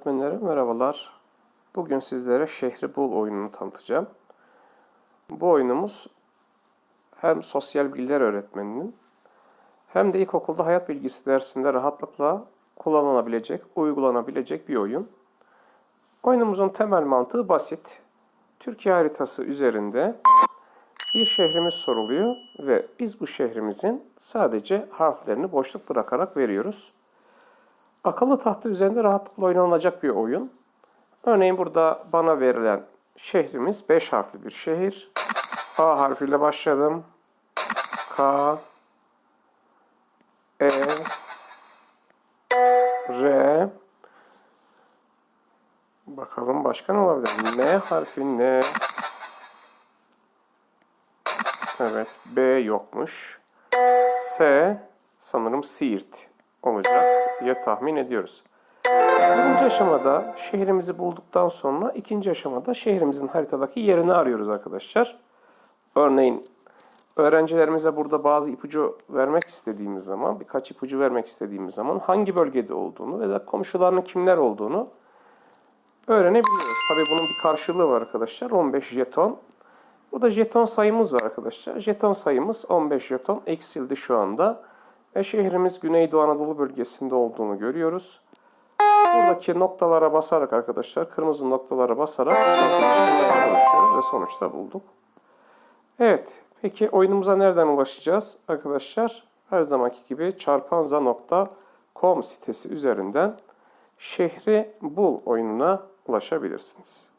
öğretmenlerim merhabalar. Bugün sizlere Şehri Bul oyununu tanıtacağım. Bu oyunumuz hem sosyal bilgiler öğretmeninin hem de ilkokulda hayat bilgisi dersinde rahatlıkla kullanılabilecek, uygulanabilecek bir oyun. Oyunumuzun temel mantığı basit. Türkiye haritası üzerinde bir şehrimiz soruluyor ve biz bu şehrimizin sadece harflerini boşluk bırakarak veriyoruz. Akıllı tahta üzerinde rahatlıkla oynanacak bir oyun. Örneğin burada bana verilen şehrimiz 5 harfli bir şehir. A harfiyle başladım. K E R Bakalım başka ne olabilir? N harfi N Evet B yokmuş. S sanırım Siirt olacak diye tahmin ediyoruz. Birinci aşamada şehrimizi bulduktan sonra ikinci aşamada şehrimizin haritadaki yerini arıyoruz arkadaşlar. Örneğin öğrencilerimize burada bazı ipucu vermek istediğimiz zaman, birkaç ipucu vermek istediğimiz zaman hangi bölgede olduğunu ve da komşularının kimler olduğunu öğrenebiliyoruz. Tabii bunun bir karşılığı var arkadaşlar. 15 jeton. Burada jeton sayımız var arkadaşlar. Jeton sayımız 15 jeton eksildi şu anda. Ve şehrimiz Güneydoğu Anadolu bölgesinde olduğunu görüyoruz. Buradaki noktalara basarak arkadaşlar, kırmızı noktalara basarak ulaşıyoruz ve sonuçta bulduk. Evet, peki oyunumuza nereden ulaşacağız arkadaşlar? Her zamanki gibi çarpanza.com sitesi üzerinden şehri bul oyununa ulaşabilirsiniz.